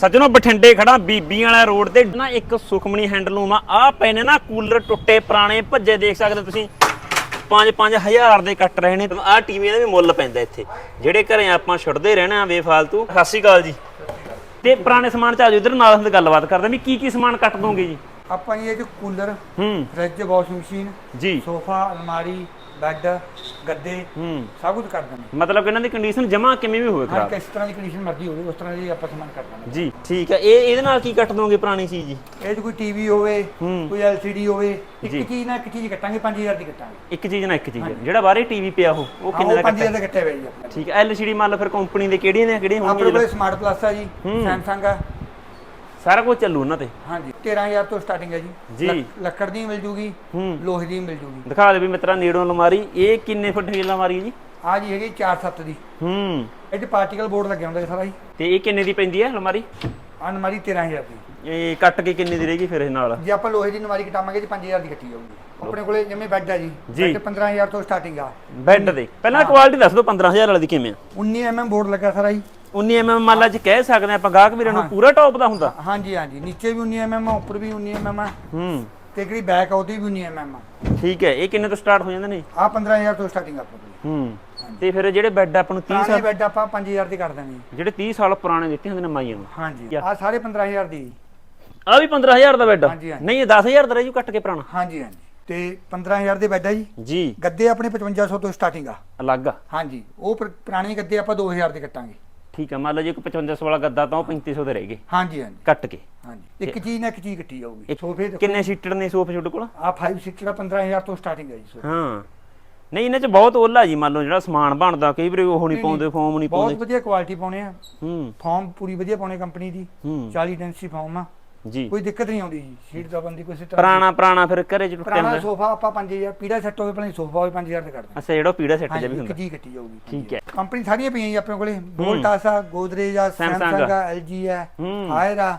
ਸੱਜਣੋ ਬਠਿੰਡੇ ਖੜਾ ਬੀਬੀਆਂ ਵਾਲਾ ਰੋਡ ਤੇ। ਨਾ ਇੱਕ ਸੁਖਮਣੀ ਹੈਂਡਲੂਮ ਆ ਆ ਪਏ ਨੇ ਨਾ ਕੂਲਰ ਟੁੱਟੇ ਪੁਰਾਣੇ ਭੱਜੇ ਦੇਖ ਸਕਦੇ ਤੁਸੀਂ। 5-5000 ਦੇ ਕੱਟ ਰਹੇ ਨੇ। ਆ ਟੀਵੀ ਦਾ ਵੀ ਮੁੱਲ ਪੈਂਦਾ ਇੱਥੇ। ਜਿਹੜੇ ਘਰੇ ਆਪਾਂ ਛੁੱਟਦੇ ਰਹਿਣਾ ਬੇਫਾਲਤੂ। ਸਤਿ ਸ਼੍ਰੀ ਅਕਾਲ ਜੀ। ਤੇ ਪੁਰਾਣੇ ਸਮਾਨ ਚ ਆਜੋ ਇਧਰ ਨਾਲ ਹੁੰਦੇ ਗੱਲਬਾਤ ਕਰਦੇ ਵੀ ਕੀ ਕੀ ਸਮਾਨ ਕੱਟ ਦੋਗੇ ਜੀ? ਆਪਾਂ ਜੀ ਇਹ 'ਚ ਕੂਲਰ ਹੂੰ। ਫ੍ਰਿਜ ਵਾਸ਼ਿੰਗ ਮਸ਼ੀਨ ਜੀ। ਸੋਫਾ ਅਲਮਾਰੀ ਬੈੱਡ ਗੱਦੇ ਹੂੰ। ਸਭ ਕੁਝ ਕਰ ਦਿੰਦੇ ਮਤਲਬ ਕਿ ਇਹਨਾਂ ਦੀ ਕੰਡੀਸ਼ਨ ਜਮਾ ਕਿਵੇਂ ਵੀ ਹੋਵੇ ਹਾਂ ਖਰਾਬ। ਕਿਸ ਤਰ੍ਹਾਂ ਦੀ ਕੰਡੀਸ਼ਨ ਮਰਜ਼ੀ ਹੋਵੇ ਉਸ ਤਰ੍ਹਾਂ ਦੀ ਆਪਾਂ ਸਮਾਨ ਕਰ ਦਾਂਗੇ ਜੀ। ਠੀਕ ਹੈ ਇਹ ਇਹਦੇ ਨਾਲ ਕੀ ਕੱਟ ਦੋਗੇ ਪੁਰਾਣੀ ਚੀਜ਼ ਜੀ? ਇਹ 'ਚ ਕੋਈ ਟੀਵੀ ਹੋਵੇ। ਕੋਈ LCD ਹੋਵੇ ਇੱਕ ਜੀ। ਚੀਜ਼ ਨਾਲ ਇੱਕ ਚੀਜ਼ ਕੱਟਾਂਗੇ 5000 ਦੀ ਕੱਟਾਂਗੇ। ਇੱਕ ਚੀਜ਼ ਨਾ ਇੱਕ ਚੀਜ਼ ਜਿਹੜਾ ਬਾਹਰੇ ਟੀਵੀ ਪਿਆ ਉਹ ਉਹ ਕਿੰਨੇ ਦਾ ਉਹ ਕੱਟਾ 5000 ਦਾ ਕੱਟਿਆ ਹੋਇਆ ਜੀ ਆਪਣੇ ਠੀਕ ਹੈ LCD ਮੰਨ ਲਓ ਫਿਰ ਕੰਪਨੀ ਦੇ ਕਿਹੜੀਆਂ ਨੇ ਕਿਹੜੀਆਂ ਆਪਣੇ ਹੋਣਗੀਆਂ ਕੋਲੇ ਸਮਾਰਟ ਪਲੱਸ ਆ ਜੀ। ਸੈਮਸੰਗ ਆ। ਸਾਰਾ ਕੁਝ ਚੱਲੂ ਉਹਨਾਂ ਤੇ। ਹਾਂਜੀ 13000 ਤੋਂ ਸਟਾਰਟਿੰਗ ਹੈ ਜੀ। ਜੀ। ਲੱਕ- ਲੱਕੜ ਦੀ ਮਿਲ ਜੂਗੀ ਹੂੰ। ਲੋਹੇ ਦੀ ਮਿਲ ਜੂਗੀ। ਦਿਖਾ ਦੇ ਵੀ ਮਿੱਤਰਾ ਨੇੜੋਂ ਅਲਮਾਰੀ ਇਹ ਕਿੰਨੇ ਫੁੱਟ ਦੀ ਅਲਮਾਰੀ ਹੈ ਜੀ? ਆ ਜੀ ਹੈਗੀ 4-7 ਦੀ। ਹੂੰ। ਇਹ 'ਚ ਪਾਰਟੀਕਲ ਬੋਰਡ ਲੱਗਿਆ ਹੁੰਦਾ ਜੀ ਸਾਰਾ ਜੀ। ਤੇ ਇਹ ਕਿੰਨੇ ਦੀ ਪੈਂਦੀ ਹੈ ਅਲਮਾਰੀ? ਆਹ ਅਲਮਾਰੀ 13000 ਦੀ। ਇਹ ਕੱਟ ਕੇ ਕਿੰਨੇ ਦੀ ਰਹੇਗੀ ਫਿਰ ਇਹ ਨਾਲ? ਜੇ ਆਪਾਂ ਲੋਹੇ ਦੀ ਅਲਮਾਰੀ ਕਟਾਵਾਂਗੇ ਜੀ 5000 ਦੀ ਕੱਟੀ ਜਾਊਗੀ। ਆਪਣੇ ਕੋਲੇ ਜਿਵੇਂ ਬੈੱਡ ਆ ਜੀ। ਜੀ। ਬੈੱਡ 15000 ਤੋਂ ਸਟਾਰਟਿੰਗ ਆ। ਬੈੱਡ ਦੇ। ਪਹਿਲਾਂ ਕੁਆਲਿਟੀ ਦੱਸ ਦਿਓ 15000 ਵਾਲੀ ਦੀ ਕਿਵੇਂ ਆ? 19 mm ਬੋਰਡ ਲੱਗਾ ਸਾਰਾ ਜੀ। 19 mm ਮੰਨ ਲਾ ਜੀ ਕਹਿ ਸਕਦੇ ਆਪਾਂ ਗਾਹਕ ਵੀਰਾਂ ਨੂੰ। ਪੂਰਾ ਟੌਪ ਦਾ ਹੁੰਦਾ। ਹਾਂਜੀ ਹਾਂਜੀ। ਨੀਚੇ ਵੀ 19 mm ਆ ਉੱਪਰ ਵੀ 19 mm ਆ। ਹੂੰ। ਤੇ ਜਿਹੜੀ ਬੈਕ ਆ ਉਹਦੀ ਵੀ 19 mm ਆ। ਠੀਕ ਹੈ ਇਹ ਕਿੰਨੇ ਤੋਂ ਸਟਾਰਟ ਹੋ ਜਾਂਦੇ ਨੇ? ਆ 15000 ਤੋਂ ਸਟਾਰਟਿੰਗ ਕੋਲੇ ਹੂੰ। ਤੇ ਫਿਰ ਜਿਹੜੇ ਬੈੱਡ ਆਪਾਂ ਨੂੰ 30 ਪੁਰਾਣੇ ਸਾਲ ਬੈੱਡ ਆਪਾਂ 5000 ਦੇ ਕਰ ਦਾਂਗੇ। ਜਿਹੜੇ 30 ਸਾਲ ਪੁਰਾਣੇ ਦਿੱਤੇ ਹੁੰਦੇ ਨੇ ਮਾਈਆਂ ਨੂੰ। ਹਾਂਜੀ। ਆ ਸਾਰੇ 15000 ਦੀ। ਆ ਵੀ 15000 ਦਾ ਬੈੱਡ। ਨਹੀਂ ਇਹ 10000 ਦਾ ਰਹਿ ਜੂ ਕੱਟ ਕੇ ਪੁਰਾਣਾ। ਹਾਂਜੀ ਹਾਂਜੀ। ਤੇ 15000 ਦੇ ਬੈੱਡ ਆ ਜੀ। ਜੀ। ਗੱਦੇ ਆਪਣੇ 5500 ਤੋਂ ਸਟਾਰਟਿੰਗ ਆ। ਅਲੱਗ ਆ। ਹਾਂਜੀ। ਉਹ ਪੁਰ- ਪੁਰਾਣੇ ਗੱਦੇ ਆਪਾਂ 2000 ਦੇ ਕੱਟਾਂਗੇ। ਠੀਕ ਹੈ ਮੰਨ ਲਓ ਜੇ ਕੋਈ 5500 ਵਾਲਾ ਗੱਦਾ ਤਾਂ ਉਹ 3500 ਦੇ ਰਹਿ ਗਏ। ਹਾਂਜੀ ਹਾਂਜੀ। ਕੱਟ ਕੇ। ਹਾਂਜੀ। ਇੱਕ ਚੀਜ਼ ਨਾਲ ਇੱਕ ਚੀਜ਼ ਕੱਟੀ ਜਾਊਗੀ। ਸੋਫੇ ਕਿੰਨੇ ਸੀਟਡ ਨੇ ਸੋਫੇ ਤੁਹਾਡੇ ਕੋਲ? ਆ 5 ਸੀਟਰ 15000 ਤੋਂ ਸਟਾਰਟਿੰਗ ਹੈ ਜੀ ਸੋਫੇ। ਹਾਂ। ਨਹੀਂ ਇਹਨਾਂ 'ਚ ਬਹੁਤ ਓਲਾ ਜੀ ਮੰਨ ਲਓ ਜਿਹੜਾ ਸਮਾਨ ਬਣਦਾ ਕਈ ਵਾਰੀ ਉਹ ਨਹੀਂ ਪਾਉਂਦੇ ਫੋਮ ਨਹੀਂ ਬਹੁਤ ਪਾਉਂਦੇ ਵਧੀਆ ਕੁਆਲਿਟੀ ਪਾਉਣੇ ਆ। ਹੂੰ। ਫਾਰਮ ਪੂਰੀ ਵਧੀਆ ਪਾਉਣੇ ਕੰਪਨੀ ਦੀ। ਹੂੰ। 40 ਡੈਂਸੀ ਫਾਰਮ ਆ। ਜੀ। ਕੋਈ ਦਿੱਕਤ ਨਹੀਂ ਆਉਂਦੀ। ਜੀ ਸੀਟ ਦਬਨ ਦੀ ਕੋਈ ਸਿੱਟਾ ਪੁਰਾਣਾ ਪੁਰਾਣਾ ਫਿਰ ਘਰੇ 'ਚ ਟੁੱਟਿਆ ਪੁਰਾਣਾ ਹੁੰਦਾ। ਸੋਫਾ ਆਪਾਂ 5000 ਪੀੜਾ ਸੈੱਟ ਹੋਵੇ ਭਲੇ ਸੋਫਾ ਹੋਵੇ 5000 ਦੇ ਕਰਦੇ ਅੱਛਾ ਜਿਹੜਾ ਪੀੜਾ ਸੈੱਟ ਹਾਂਜੀ ਵੀ ਇੱਕ ਹੁੰਦਾ। ਜੀ ਕੱਟੀ ਜਾਊਗੀ। ਠੀਕ ਹੈ। ਕੰਪਨੀ ਸਾਰੀਆਂ ਪਈਆਂ ਜੀ ਆਪਣੇ ਕੋਲੇ। ਵੋਲਟਾਸ ਆ ਗੋਦਰੇਜ ਆ। Samsung ਸੈਮਸੰਗ ਆ। ਆ LG ਆ ਹੂੰ। ਹਾਇਰ ਆ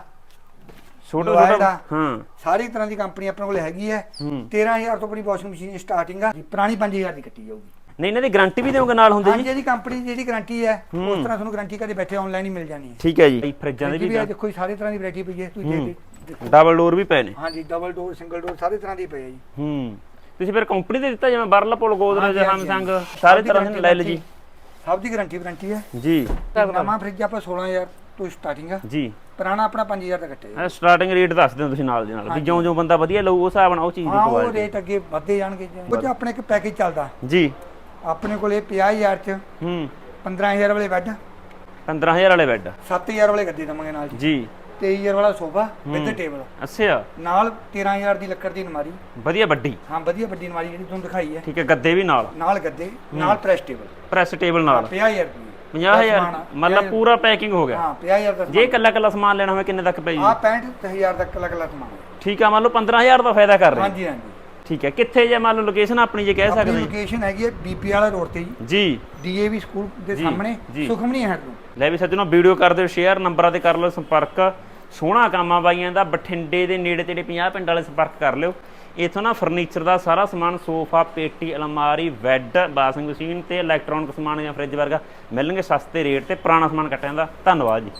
ਛੋਟਾ Lloyd ਛੋਟਾ ਆ। ਹਾਂ। ਸਾਰੀ ਤਰ੍ਹਾਂ ਦੀ ਕੰਪਨੀ ਆਪਣੇ ਕੋਲੇ ਹੈਗੀ ਹੈ। ਹੂੰ। 13000 ਤੋਂ ਆਪਣੀ ਵਾਸ਼ਿੰਗ ਮਸ਼ੀਨ ਸਟਾਰਟਿੰਗ ਆ। ਪੁਰਾਣੀ 5000 ਦੀ ਕੱਟੀ ਜਾਊਗੀ। ਨਹੀਂ ਇਹਨਾਂ ਦੀ ਗਾਰੰਟੀ ਵੀ ਦੇਵੋਗੇ ਨਾਲ ਹੁੰਦੀ ਹਾਂਜੀ ਜੀ? ਜਿਹੜੀ ਕੰਪਨੀ ਦੀ ਜਿਹੜੀ ਗਾਰੰਟੀ ਹੈ ਹੂੰ। ਉਸ ਤਰ੍ਹਾਂ ਤੁਹਾਨੂੰ ਗਾਰੰਟੀ ਕਦੇ ਬੈਠੇ ਆਨਲਾਈਨ ਹੀ ਮਿਲ ਜਾਣੀ ਹੈ। ਠੀਕ ਹੈ ਜੀ। ਫਰਿੱਜਾਂ ਦੇ ਵੀ ਵੀ ਦੇਖੋ ਜੀ ਸਾਰੇ ਤਰ੍ਹਾਂ ਦੀ ਵੈਰਾਈਟੀ ਪਈ ਹੈ ਤੁਸੀਂ ਹੂੰ। ਦੇਖ। ਡਬਲ ਡੋਰ ਵੀ ਪਏ ਨੇ। ਹਾਂਜੀ ਡਬਲ ਡੋਰ ਸਿੰਗਲ ਡੋਰ ਸਾਰੇ ਤਰ੍ਹਾਂ ਦੀ ਪਏ ਆ ਜੀ। ਹੂੰ। ਤੁਸੀਂ ਫਿਰ ਕੰਪਨੀ ਦੇ ਦਿੱਤਾ ਜਿਵੇਂ ਬਰਲਪੋਲ ਗੋਦਰੇਜ ਹਾਂਜੀ, ਹਾਂਜੀ, ਸਮਸੰਗ ਹਾਂਜੀ। ਸਾਰੇ ਤਰ੍ਹਾਂ ਦੇ ਲੈ ਲਓ ਜੀ। ਸਭ ਦੀ ਗਾਰੰਟੀ ਵਾਰੰਟੀ ਹੈ। ਜੀ। ਨਵਾਂ ਫ੍ਰਿਜ ਆਪਾਂ 16000 ਤੋਂ ਸਟਾਰਟਿੰਗ ਆ। ਜੀ। ਪੁਰਾਣਾ ਆਪਣਾ 5000 ਦਾ ਕੱਟੇ ਸਟਾਰਟਿੰਗ ਰੇਟ ਦੱਸ ਦਿਓ ਤੁਸੀਂ ਨਾਲ ਦੇ ਨਾਲ ਵੀ ਜਿਉਂ ਜਿਉਂ ਬੰਦਾ ਵਧੀਆ ਲਊ ਉਸ ਹਿਸਾਬ ਨਾਲ ਉਹ ਚੀਜ਼ ਦੀ ਹਾਂ ਉਹ ਕੁਆਲਿਟੀ ਰੇਟ ਅੱਗੇ ਵੱਧਦੇ ਜਾਣਗੇ ਕੁਝ ਆਪਣੇ ਇੱਕ ਪੈਕੇਜ ਚੱਲਦਾ। ਜੀ। ਆਪਣੇ ਕੋਲੇ 50000 ਚ ਹੂੰ। 15000 ਵਾਲੇ ਬੈੱਡ। 15000 ਵਾਲੇ ਬੈੱਡ। 7000 ਵਾਲੇ ਗੱਦੇ ਦਵਾਂਗੇ ਨਾਲ ਜੀ। ਜੀ। 23000 ਵਾਲਾ ਸੋਫਾ ਵਿਦ ਟੇਬਲ ਅੱਛਾ। ਨਾਲ 13000 ਦੀ ਲੱਕੜ ਦੀ ਅਲਮਾਰੀ। ਵਧੀਆ ਵੱਡੀ। ਹਾਂ ਵਧੀਆ ਵੱਡੀ ਅਲਮਾਰੀ ਜਿਹੜੀ ਤੁਹਾਨੂੰ ਦਿਖਾਈ ਹੈ। ਠੀਕ ਹੈ ਗੱਦੇ ਵੀ ਨਾਲ। ਨਾਲ ਗੱਦੇ ਨਾਲ ਪ੍ਰੈਸ ਟੇਬਲ ਪ੍ਰੈਸ ਟੇਬਲ ਨਾਲ। 50000 ਰੁਪਏ 50000 ਸਮਾਨ, ਮਤਲਬ 50,000 ਪੂਰਾ ਪੈਕਿੰਗ ਹੋ ਗਿਆ। ਹਾਂ 50000 ਦਾ ਜੇ ਇਕੱਲਾ ਇਕੱਲਾ ਸਮਾਨ ਲੈਣਾ ਹੋਵੇ ਕਿੰਨੇ ਤੱਕ ਪਈ ਆ 65000 ਤੱਕ ਅਲੱਗ ਅਲੱਗ ਸਮਾਨ। ਠੀਕ ਆ ਮੰਨ ਲਓ 15000 ਦਾ ਫਾਇਦਾ ਕਰ ਰਹੇ। ਹਾਂਜੀ ਹਾਂਜੀ। ਠੀਕ ਹੈ। ਕਿੱਥੇ ਜੇ ਮੰਨ ਲਓ ਲੋਕੇਸ਼ਨ ਆਪਣੀ ਜੇ ਕਹਿ ਸਕਦੇ ਲੋਕੇਸ਼ਨ ਹੈਗੀ ਹੈ ਬੀਪੀ ਵਾਲਾ ਰੋਡ ਤੇ ਜੀ। ਜੀ। ਡੀਏਵੀ ਸਕੂਲ ਦੇ ਸਾਹਮਣੇ ਜੀ। ਸੁਖਮਨੀ ਹੈਡ ਨੂੰ ਲੈ ਵੀ ਸੱਜਣੋ ਵੀਡੀਓ ਕਰ ਦਿਓ ਸ਼ੇਅਰ ਨੰਬਰਾਂ ਤੇ ਕਰ ਲਓ ਸੰਪਰਕ। ਸੋਹਣਾ ਕੰਮ ਬਾਈਆਂ ਦਾ ਬਠਿੰਡੇ ਦੇ ਨੇੜੇ ਤੇੜੇ 50 ਪਿੰਡ ਵਾਲੇ ਸੰਪਰਕ ਕਰ ਲਿਓ। ਇਥੋਂ ਨਾ ਫਰਨੀਚਰ ਦਾ ਸਾਰਾ ਸਮਾਨ ਸੋਫਾ ਪੇਟੀ ਅਲਮਾਰੀ ਬੈੱਡ ਵਾਸ਼ਿੰਗ ਮਸ਼ੀਨ ਤੇ ਇਲੈਕਟ੍ਰੋਨਿਕ ਸਮਾਨ ਜਾਂ ਫ੍ਰਿਜ ਵਰਗਾ ਮਿਲਣਗੇ ਸਸਤੇ ਰੇਟ ਤੇ ਪੁਰਾਣਾ ਸਮਾਨ ਕੱਟਿਆਂ ਦਾ। ਧੰਨਵਾਦ ਜੀ।